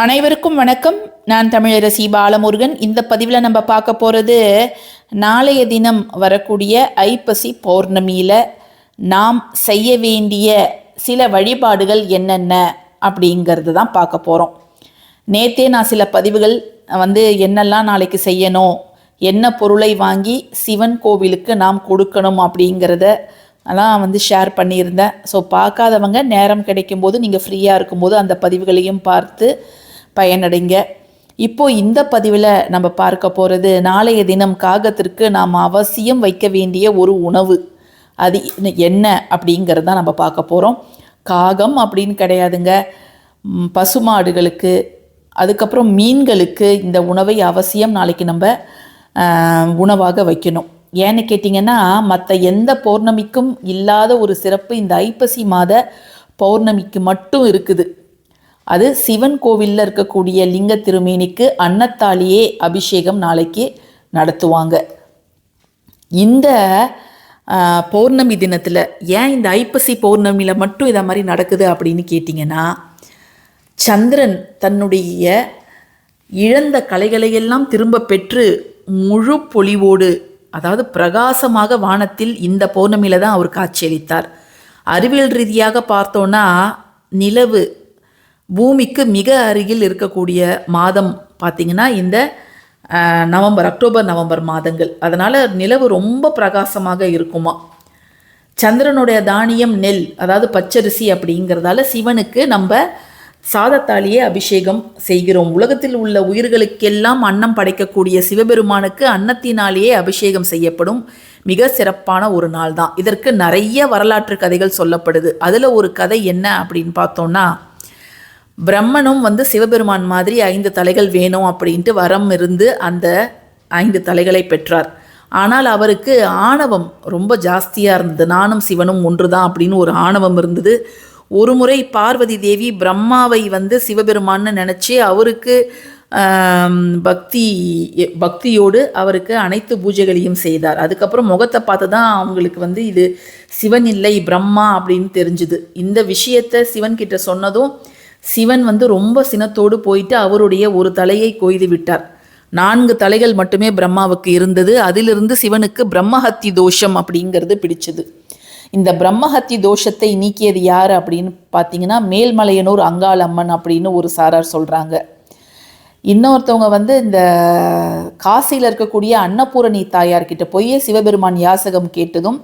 அனைவருக்கும் வணக்கம். நான் தமிழரசி பாலமுருகன். இந்த பதிவில் நம்ம பார்க்க போகிறது நாளைய தினம் வரக்கூடிய ஐப்பசி பௌர்ணமியில் நாம் செய்ய வேண்டிய சில வழிபாடுகள் என்னென்ன அப்படிங்கிறது தான் பார்க்க போகிறோம் நேற்றே நான் சில பதிவுகள் வந்து என்னெல்லாம் நாளைக்கு செய்யணும் என்ன பொருளை வாங்கி சிவன் கோவிலுக்கு நாம் கொடுக்கணும் அப்படிங்கிறத அதெல்லாம் வந்து ஷேர் பண்ணியிருந்தேன். ஸோ பார்க்காதவங்க நேரம் கிடைக்கும்போது நீங்கள் ஃப்ரீயாக இருக்கும்போது அந்த பதிவுகளையும் பார்த்து பயனடைங்க. இப்போ இந்த பதிவில் நம்ம பார்க்க போகிறது நாளைய தினம் காகத்திற்கு நாம் அவசியம் வைக்க வேண்டிய ஒரு உணவு. அது என்ன அப்படிங்கிறத நம்ம பார்க்க போகிறோம் காகம் அப்படின்னு கிடையாதுங்க. பசுமாடுகளுக்கு அதுக்கப்புறம் மீன்களுக்கு இந்த உணவை அவசியம் நாளைக்கு நம்ம உணவாக வைக்கணும். ஏன்னு கேட்டிங்கன்னா மற்ற எந்த பௌர்ணமிக்கும் இல்லாத ஒரு சிறப்பு இந்த ஐப்பசி மாத பௌர்ணமிக்கு மட்டும் இருக்குது. அது சிவன் கோவிலில் இருக்கக்கூடிய லிங்க திருமேனிக்கு அன்னத்தாலியே அபிஷேகம் நாளைக்கு நடத்துவாங்க. இந்த பௌர்ணமி தினத்தில் ஏன் இந்த ஐப்பசி பௌர்ணமியில் மட்டும் இதை மாதிரி நடக்குது அப்படின்னு கேட்டிங்கன்னா சந்திரன் தன்னுடைய இழந்த கலைகளையெல்லாம் திரும்ப பெற்று முழு பொலிவோடு அதாவது பிரகாசமாக வானத்தில் இந்த பௌர்ணமியில் தான் அவர் காட்சியளித்தார். அறிவியல் ரீதியாக பார்த்தோன்னா நிலவு பூமிக்கு மிக அருகில் இருக்கக்கூடிய மாதம் பார்த்திங்கன்னா இந்த நவம்பர் அக்டோபர் நவம்பர் மாதங்கள். அதனால் நிலவு ரொம்ப பிரகாசமாக இருக்குமா? சந்திரனுடைய தானியம் நெல் அதாவது பச்சரிசி அப்படிங்கிறதால சிவனுக்கு நம்ம சாதத்தாலேயே அபிஷேகம் செய்கிறோம். உலகத்தில் உள்ள உயிர்களுக்கெல்லாம் அன்னம் படைக்கக்கூடிய சிவபெருமானுக்கு அன்னத்தினாலேயே அபிஷேகம் செய்யப்படும் மிக சிறப்பான ஒரு நாள் தான். இதற்கு நிறைய வரலாற்று கதைகள் சொல்லப்படுது. அதில் ஒரு கதை என்ன அப்படின்னு பார்த்தோன்னா பிரம்மனும் வந்து சிவபெருமான் மாதிரி ஐந்து தலைகள் வேணும் அப்படின்ட்டு வரம் இருந்து அந்த ஐந்து தலைகளை பெற்றார். ஆனால் அவருக்கு ஆணவம் ரொம்ப ஜாஸ்தியாக இருந்தது. நானும் சிவனும் ஒன்று தான் அப்படின்னு ஒரு ஆணவம் இருந்தது. ஒரு முறை பார்வதி தேவி பிரம்மாவை வந்து சிவபெருமான்னு நினச்சி அவருக்கு பக்தி பக்தியோடு அவருக்கு அனைத்து பூஜைகளையும் செய்தார். அதுக்கப்புறம் முகத்தை பார்த்து தான் அவங்களுக்கு வந்து இது சிவன் இல்லை பிரம்மா அப்படின்னு தெரிஞ்சுது. இந்த விஷயத்த சிவன்கிட்ட சொன்னதும் சிவன் வந்து ரொம்ப சினத்தோடு போயிட்டு அவருடைய ஒரு தலையை கொய்து விட்டார். நான்கு தலைகள் மட்டுமே பிரம்மாவுக்கு இருந்தது. அதிலிருந்து சிவனுக்கு பிரம்மஹத்தி தோஷம் அப்படிங்கிறது பிடிச்சது. இந்த பிரம்மஹத்தி தோஷத்தை நீக்கியது யார் அப்படின்னு பார்த்தீங்கன்னா மேல்மலையனூர் அங்காளம்மன் அப்படின்னு ஒரு சாரார் சொல்கிறாங்க இன்னொருத்தவங்க வந்து இந்த காசியில் இருக்கக்கூடிய அன்னபூரணி தாயார்கிட்ட போய் சிவபெருமான் யாசகம் கேட்டதும்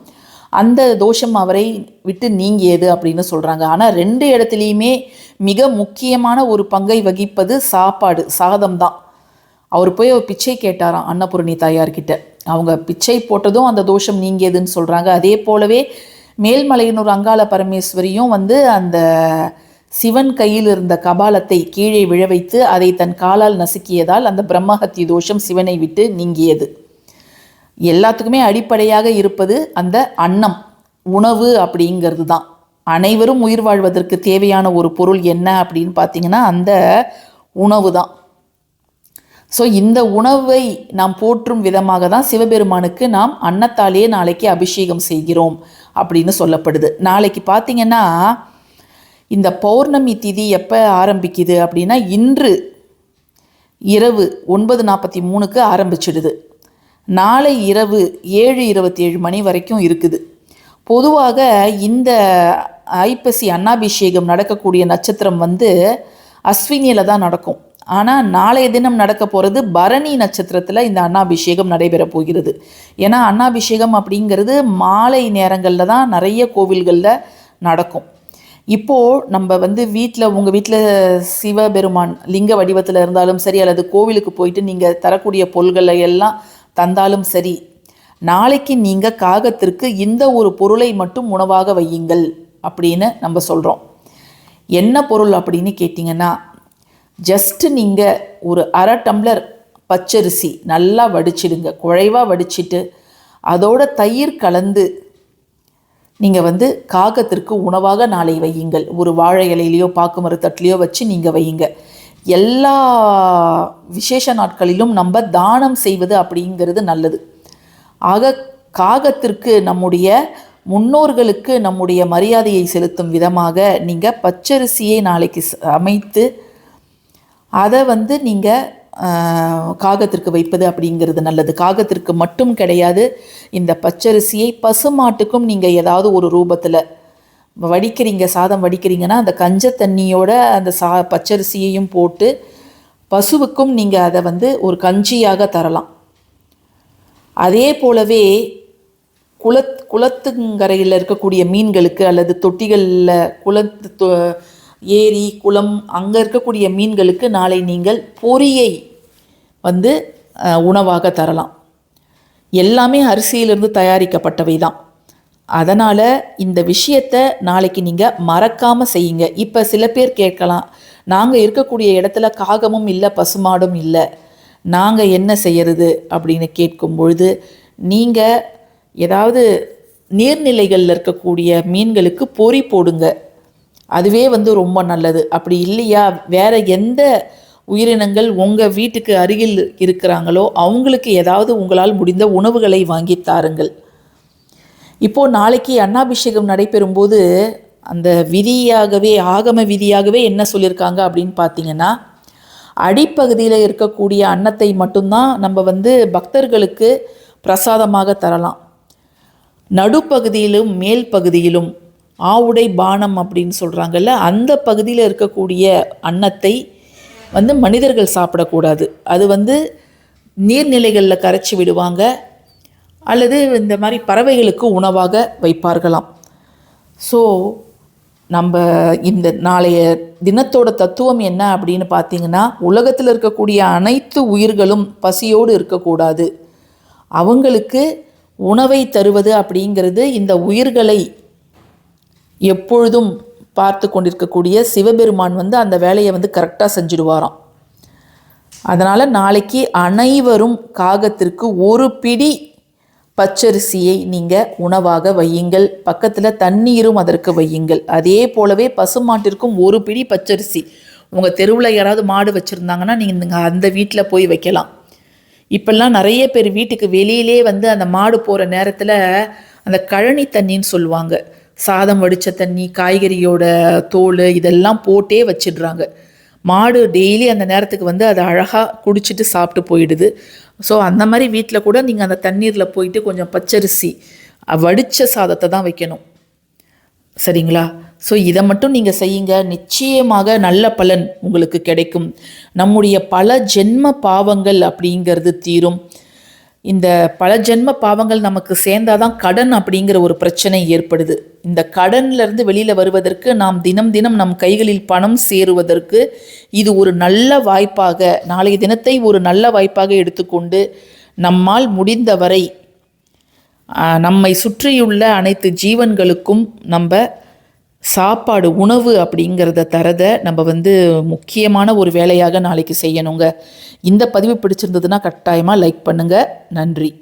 அந்த தோஷம் அவரை விட்டு நீங்கியது அப்படின்னு சொல்கிறாங்க ஆனால் ரெண்டு இடத்துலையுமே மிக முக்கியமான ஒரு பங்கை வகிப்பது சாப்பாடு சாதம் தான். அவர் போய் ஒரு பிச்சை கேட்டாராம் அன்னபூரணி தாயார்கிட்ட. அவங்க பிச்சை போட்டதும் அந்த தோஷம் நீங்கியதுன்னு சொல்கிறாங்க அதே போலவே மேல்மலையனூர் அங்காள பரமேஸ்வரியும் வந்து அந்த சிவன் கையில் இருந்த கபாலத்தை கீழே விழ வைத்து அதை தன் காலால் நசுக்கியதால் அந்த பிரம்மஹத்தி தோஷம் சிவனை விட்டு நீங்கியது. எல்லாத்துக்குமே அடிப்படையாக இருப்பது அந்த அன்னம் உணவு அப்படிங்கிறது தான். அனைவரும் உயிர் வாழ்வதற்கு தேவையான ஒரு பொருள் என்ன அப்படின்னு பார்த்தீங்கன்னா அந்த உணவு தான். ஸோ இந்த உணவை நாம் போற்றும் விதமாக தான் சிவபெருமானுக்கு நாம் அன்னத்தாலேயே நாளைக்கு அபிஷேகம் செய்கிறோம் அப்படின்னு சொல்லப்படுது. நாளைக்கு பார்த்தீங்கன்னா இந்த பௌர்ணமி திதி எப்போ ஆரம்பிக்குது அப்படின்னா இன்று இரவு ஒன்பது நாற்பத்தி மூணுக்கு ஆரம்பிச்சிடுது. நாளை இரவு ஏழு இருபத்தி ஏழு மணி வரைக்கும் இருக்குது. பொதுவாக இந்த ஐப்பசி அன்னாபிஷேகம் நடக்கக்கூடிய நட்சத்திரம் வந்து அஸ்வினியில் தான் நடக்கும். ஆனால் நாளைய தினம் நடக்க போகிறது பரணி நட்சத்திரத்தில் இந்த அன்னாபிஷேகம் நடைபெற போகிறது. ஏன்னா அன்னாபிஷேகம் அப்படிங்கிறது மாலை நேரங்களில் தான் நிறைய கோவில்களில் நடக்கும். இப்போது நம்ம வந்து வீட்டில் உங்கள் வீட்டில் சிவபெருமான் லிங்க வடிவத்தில் இருந்தாலும் சரி அல்லது கோவிலுக்கு போயிட்டு நீங்கள் தரக்கூடிய பொருள்களை எல்லாம் தந்தாலும் சரி. நாளைக்கு நீங்கள் காகத்திற்கு இந்த ஒரு பொருளை மட்டும் உணவாக வையுங்கள் அப்படின்னு நம்ம சொல்கிறோம் என்ன பொருள் அப்படின்னு கேட்டிங்கன்னா ஜஸ்ட்டு நீங்கள் ஒரு அரை டம்ளர் பச்சரிசி நல்லா வடிச்சிடுங்க. குழைவாக வடிச்சிட்டு அதோட தயிர் கலந்து நீங்கள் வந்து காகத்திற்கு உணவாக நாளை வையுங்கள். ஒரு வாழை இலையிலையோ பாக்கு மரத்தட்டிலையோ வச்சு நீங்கள் வையுங்க. எல்லா விசேஷ நாட்களிலும் நம்ம தானம் செய்வது அப்படிங்கிறது நல்லது. ஆக காகத்திற்கு நம்முடைய முன்னோர்களுக்கு நம்முடைய மரியாதையை செலுத்தும் விதமாக நீங்கள் பச்சரிசியை நாளைக்கு அமைத்து அதை வந்து நீங்கள் காகத்திற்கு வைப்பது அப்படிங்கிறது நல்லது. காகத்திற்கு மட்டும் கிடையாது இந்த பச்சரிசியை பசுமாட்டுக்கும் நீங்கள் ஏதாவது ஒரு ரூபத்தில் வடிக்கிறீங்க சாதம் வடிக்கிறீங்கன்னா அந்த கஞ்ச தண்ணியோட அந்த சா பச்சரிசியையும் போட்டு பசுவுக்கும் நீங்கள் அதை வந்து ஒரு கஞ்சியாக தரலாம். அதே போலவே குளத் குளத்துங்கரையில் இருக்கக்கூடிய மீன்களுக்கு அல்லது தொட்டிகளில் குளத்து தொ- ஏரி குளம் அங்கே இருக்கக்கூடிய மீன்களுக்கு நாளை நீங்கள் பொரியை வந்து உணவாக தரலாம். எல்லாமே அரிசியிலிருந்து தயாரிக்கப்பட்டவை தான். அதனால் இந்த விஷயத்தை நாளைக்கு நீங்கள் மறக்காமல் செய்யுங்க. இப்போ சில பேர் கேட்கலாம் நாங்கள் இருக்கக்கூடிய இடத்துல காகமும் இல்லை பசுமாடும் இல்லை. நாங்கள் என்ன செய்யறது? அப்படின்னு கேட்கும் பொழுது நீங்கள் ஏதாவது நீர்நிலைகளில் இருக்கக்கூடிய மீன்களுக்கு பொறி போடுங்க. அதுவே வந்து ரொம்ப நல்லது. அப்படி இல்லையா? வேற எந்த உயிரினங்கள் உங்கள் வீட்டுக்கு அருகில் இருக்கிறாங்களோ அவங்களுக்கு ஏதாவது உங்களால் முடிந்த உணவுகளை வாங்கி தாருங்கள். இப்போது நாளைக்கு அன்னாபிஷேகம் நடைபெறும்போது அந்த விதியாகவே ஆகம விதியாகவே என்ன சொல்லியிருக்காங்க அப்படின்னு பார்த்தீங்கன்னா அடிப்பகுதியில் இருக்கக்கூடிய அன்னத்தை மட்டும்தான் நம்ம வந்து பக்தர்களுக்கு பிரசாதமாக தரலாம். நடுப்பகுதியிலும் மேல் பகுதியிலும் ஆவுடை பானம் அப்படின்னு சொல்கிறாங்கல்ல அந்த பகுதியில் இருக்கக்கூடிய அன்னத்தை வந்து மனிதர்கள் சாப்பிடக்கூடாது. அது வந்து நீர்நிலைகளில் கரைச்சி விடுவாங்க. அல்லது இந்த மாதிரி பறவைகளுக்கு உணவாக வைப்பார்களாம். ஸோ நம்ம இந்த நாளைய தினத்தோட தத்துவம் என்ன அப்படின்னு பார்த்தீங்கன்னா உலகத்தில் இருக்கக்கூடிய அனைத்து உயிர்களும் பசியோடு இருக்கக்கூடாது. அவங்களுக்கு உணவை தருவது அப்படிங்கிறது இந்த உயிர்களை எப்பொழுதும் பார்த்து கொண்டிருக்கக்கூடிய சிவபெருமான் வந்து அந்த வேலையை வந்து கரெக்டாக செஞ்சுடுவாராம். அதனால் நாளைக்கு அனைவரும் காகத்திற்கு ஒரு பிடி பச்சரிசியை நீங்கள் உணவாக வையுங்கள். பக்கத்தில் தண்ணீரும் அதற்கு வையுங்கள். அதே போலவே பசுமாட்டிற்கும் ஒரு பிடி பச்சரிசி. உங்கள் தெருவில் யாராவது மாடு வச்சுருந்தாங்கன்னா நீங்கள் அந்த வீட்டில் போய் வைக்கலாம். இப்பெல்லாம் நிறைய பேர் வீட்டுக்கு வெளியிலே வந்து அந்த மாடு போகிற நேரத்தில் அந்த கழனி தண்ணின்னு சொல்லுவாங்க. சாதம் வடித்த தண்ணி காய்கறியோட தோல் இதெல்லாம் போட்டே வச்சிடுறாங்க. மாடு டெய்லி அந்த நேரத்துக்கு வந்து அதை அழகாக குடிச்சிட்டு சாப்பிட்டு போயிடுது. ஸோ அந்த மாதிரி வீட்டில் கூட நீங்கள் அந்த தண்ணீரில் போயிட்டு கொஞ்சம் பச்சரிசி வடித்த சாதத்தை தான் வைக்கணும். சரிங்களா? ஸோ இதை மட்டும் நீங்கள் செய்யுங்க. நிச்சயமாக நல்ல பலன் உங்களுக்கு கிடைக்கும். நம்முடைய பல ஜென்ம பாவங்கள் அப்படிங்கிறது தீரும். இந்த பல ஜென்ம பாவங்கள் நமக்கு சேர்ந்தாதான் கடன் அப்படிங்கிற ஒரு பிரச்சனை ஏற்படுது. இந்த கடன்லேருந்து வெளியில் வருவதற்கு நாம் தினம் தினம் நம் கைகளில் பணம் சேருவதற்கு இது ஒரு நல்ல வாய்ப்பாக நாளைய தினத்தை ஒரு நல்ல வாய்ப்பாக எடுத்துக்கொண்டு நம்மால் முடிந்தவரை நம்மை சுற்றியுள்ள அனைத்து ஜீவன்களுக்கும் நம்ம சாப்பாடு உணவு அப்படிங்கிறத தரத நம்ம வந்து முக்கியமான ஒரு வேலையாக நாளைக்கு செய்யணுங்க. இந்த பதிவு பிடிச்சிருந்ததுன்னா கட்டாயமாக லைக் பண்ணுங்கள் நன்றி.